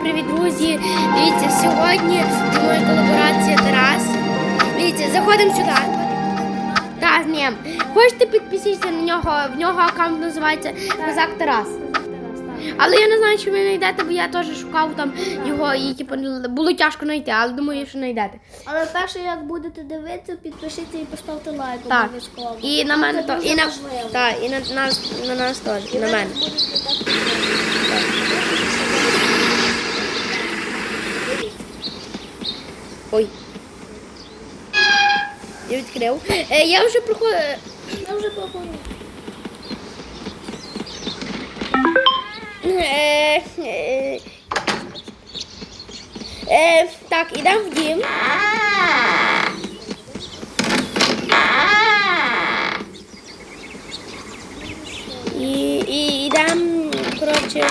привіт, друзі! Дивіться, сьогодні мною колаборація Тарас. Дивіться, заходимо сюди. Так, ні. Хочете підписатися на нього? В нього аккаунт називається Козак Тарас. Але я не знаю, чи ви знайдете, бо я теж шукав там його і типу, було тяжко знайти, але думаю, що знайдете. Але перше, як будете дивитися, підпишіться і поставте лайк Так. обов'язково. І на мене то, і на, так, і на нас, на нас теж, і І на мене. так Ой. Я відкрив. Е, я вже проходив. Я вже проходила. Е, е, е, так, ідемо в дім. І, і йдемо, коротше.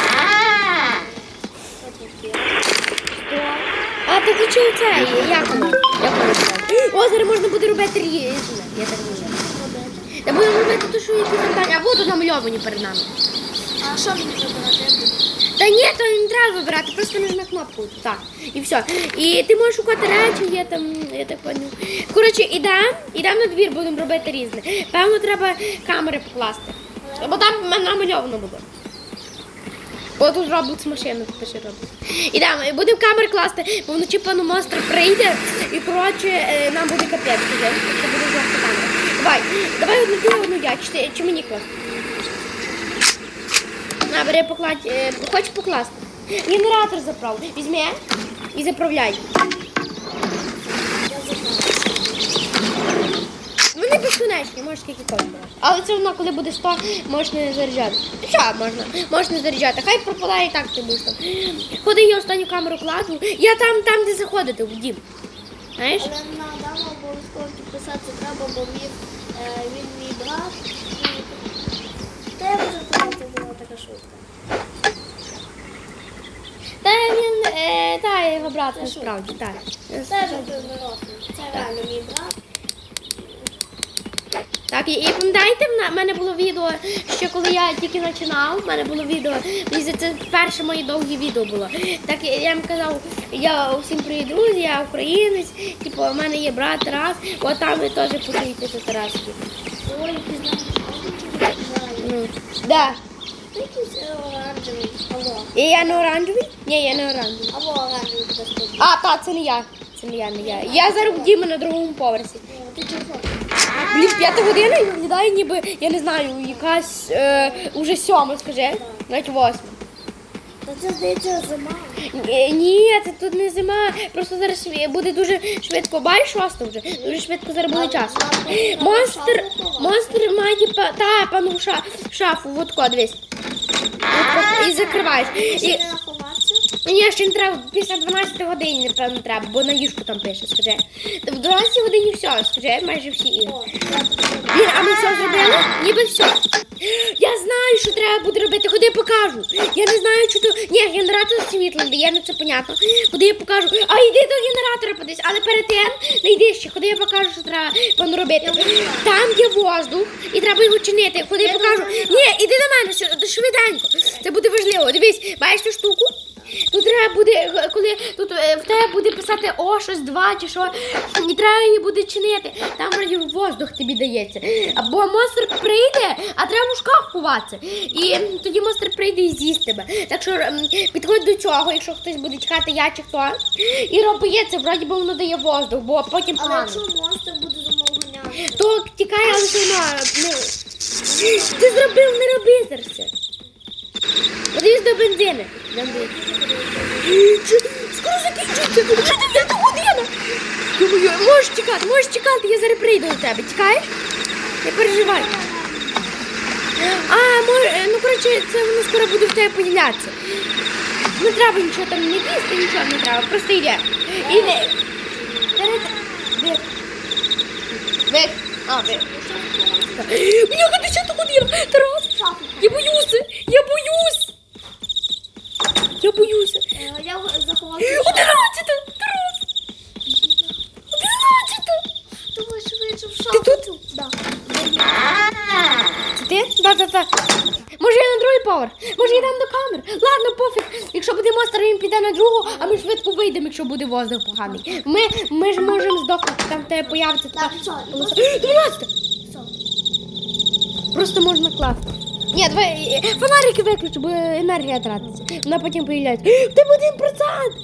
Ти це, як воно? Як воно називається? О, можна буде робити різне. Я так думаю. Та будемо робити те, що які завдання. А вот намальовані перед нами. А що мені вибирати? Та ні, то не треба вибирати, просто нажми кнопку. Так. І все. І ти можеш шукати речі, є там, я так поняв. Коротше, ідемо, ідемо на двір, будемо робити різне. Певно, треба камери покласти. Бо там намальовано буде. О, тут Roblox машина, пише. Ідемо, і будемо камери класти, бо вночі пану монстр прийде і коротше е, нам буде капець, Це буде жовта камера. Давай, давай одну ти, одну я, чи, чи мені класти? На, бери покладь. Е, хочеш покласти? Генератор заправ. Візьми і заправляй. Я забрала. Вони безконечні, можеш скільки хочеш. Але це одно, коли буде 100, можеш не заряджати. Що можна? Можеш не заряджати. Хай пропадає і так ти будеш там. Ходи, я останню камеру кладу. Я там, там, де заходити, в дім. Знаєш? Але на Адама обов'язково підписатися треба, бо він, е, він мій брат. Та я вже це була така шутка. Та він, е, та його брат, насправді, так. Це вже дорослий. Це реально мій брат. Так, і, і пам'ятаєте, в мене було відео, ще коли я тільки починав, в мене було відео, це перше моє довге відео було. Так я їм казав, я усім привіт, друзі, я українець, типу, у мене є брат Тарас, от там ви теж почуєте, що Тарас. Ой, який знає. Ну, да. Якийсь е, оранжевий. Я не оранжевий? Ні, я не оранжевий. Або оранжевий. А, так, це не я. Це не я, не я. Я зараз в Дімі на другому поверсі. Ти чого? Блін, п'ята година і виглядає ніби, я не знаю, якась е, уже сьома, скажи, навіть восьма. Та це здається зима. Ні, Ні, це тут не зима. Просто зараз буде дуже швидко. Бачиш, шоста вже. Дуже швидко зараз буде час. Монстр, монстр має па- та пану ша- шафу, вот ко, дивись. От І закриваєш. І, Ще ні, ще не треба, після 12 години, напевно, треба, бо на юшку там пише, скажи. В 12 годині все, скажи, майже всі ігри. А ми все зробили? Ніби все. Я знаю, що треба буде робити. Ходи покажу. Я не знаю, чи то. Ні, генератор світла дає, ну це понятно. Ходи я покажу. А йди до генератора подивись. Але перед тим не йди ще. Ходи я покажу, що треба пану робити. Там є воздух, і треба його чинити. Ходи я покажу. Ні, іди до мене швиденько. Це буде важливо. Дивись, бачиш цю штуку? Тут треба буде, коли тут е, в тебе буде писати о, щось два чи що, і треба її буде чинити. Там вроді воздух тобі дається. Або монстр прийде, а треба в шкаф ховатися. І тоді монстр прийде і з'їсть тебе. Так що підходь до цього, якщо хтось буде чекати, я чи хто. І роби це, вроді би воно дає воздух, бо потім Але погано. якщо монстр буде за То тікає, але одно. Ну, ти зробив, не роби зараз. Подивись до бензини. Скоро закінчиться, вже 9 година. Можеш чекати, можеш чекати, я зараз прийду до тебе. Чекаєш? Не переживай. А, може, ну коротше, це воно скоро буде в тебе появлятися. Не треба нічого там не їсти, нічого не треба, просто йде. Іде. Бери. А, бери. Бляха, десята година! Тарас! Я боюся! Я боюсь! Я боюся! е, я заховався. Одинадцята! Тарас! Одинадцята! Давай швидше в Ти тут? Да. Це ти? Да, да, да. Може я на другий поверх? Може йдемо до камер? Ладно, пофіг. Якщо буде монстр, він піде на другу, а ми швидко вийдемо, якщо буде воздух поганий. Ми, ми ж можемо здохнути, там в тебе появиться така. Так, все, полоса. 12! все. Просто можна класти. Ні, давай е, фонарики виключу, бо енергія тратиться. Вона потім появляється. Тебе один процент!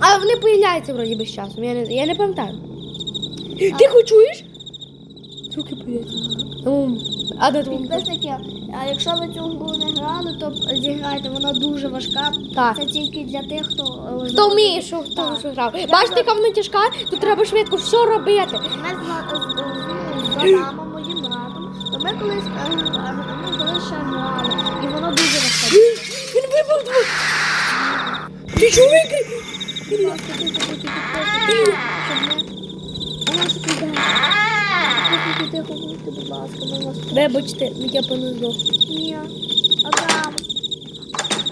А вони появляються вроді без часу. Я не, я не пам'ятаю. Ти хоч чуєш? Звуки появляються. Ну, А де? Підписники, а якщо ви цю гру не грали, то зіграйте, вона дуже важка. Так. Це тільки для тих, хто е, Хто вміє, що хто що грав. Бачите, яка вона тяжка, тут треба швидко все робити. Ми з, з, з, з Адамом, моїм братом, то важке. Він вибув двох. Ти чого викрив? Будь будьте, будь ласка. Вибачте, я понизу. Ні. Адам.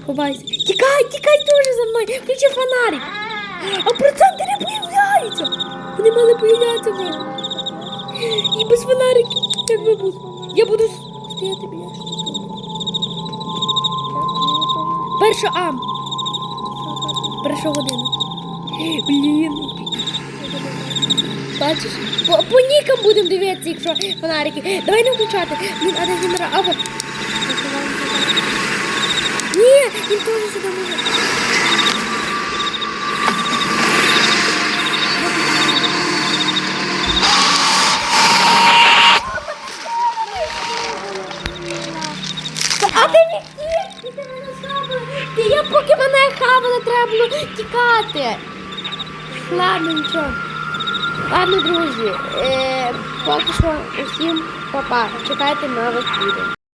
Ховайся. Тікай, тікай дуже за мною. Включи фонарик. А проценти не появляються. Вони мали появлятися. І без фонариків. Як ви будете? Я буду стояти біля штуки. Перша ам. Перша година. Блін. Бачиш? По, по нікам будемо дивитися, якщо фонарики. Давай не включати. Блін, а де генера? А вот. Ні, він теж сюди може. Ти мене хавала. Ти я поки мене хавала, треба було тікати. Ладно, нічого. Ладно, друзі, е, поки що усім па-па. Чекайте нових відео.